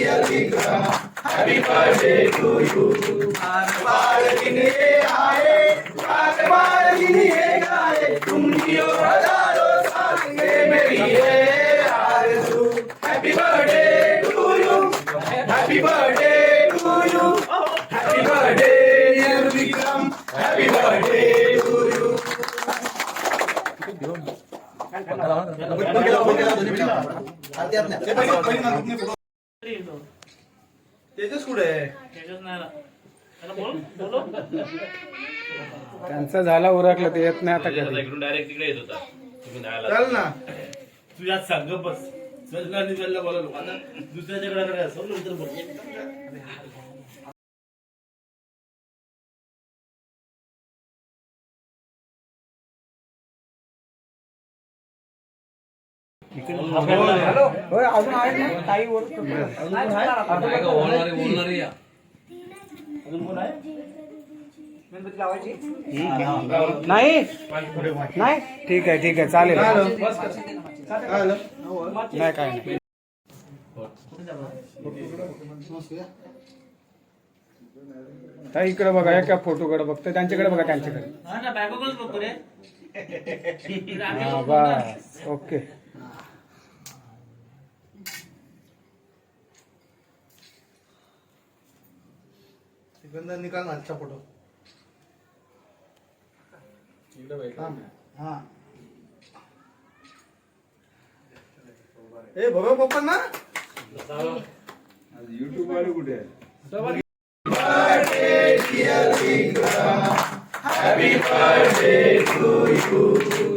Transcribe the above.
यलिका happy birthday to you हर बार दिन ये आए हर बार दिन ये गाए तुम जियो हज़ारों साल ये मेरी है आरज़ू happy birthday to you happy birthday to you happy birthday dear Vikram happy birthday to you खेला खेला खेला दोन्ही खेला आरती आपल्या तेजस कुठे आहे? त्यांचं झाला उरकलं ते येत नाही आता कधी. इकडून डायरेक्ट तिकडे येत होता. तुम्ही चल ना. तुझ्या सांग बस. चल चल बोला लोकांना दुसऱ्याच्याकडे असं नंतर बोल. अजून आहे ना? काही उरकतो. नाही. नाही. ठीक आहे ठीक आहे. चालेल. नाही काय नाही. ताई इकडे बघा एका फोटोकडे बघतो त्यांच्याकडे बघा त्यांच्याकडे. हा, बस ओके. सिकंदर निकाल ना आजचा फोटो थांब. हा ए बघा पप्पा ना Happy birthday to you. Happy birthday, dear Vikram. Happy birthday to you.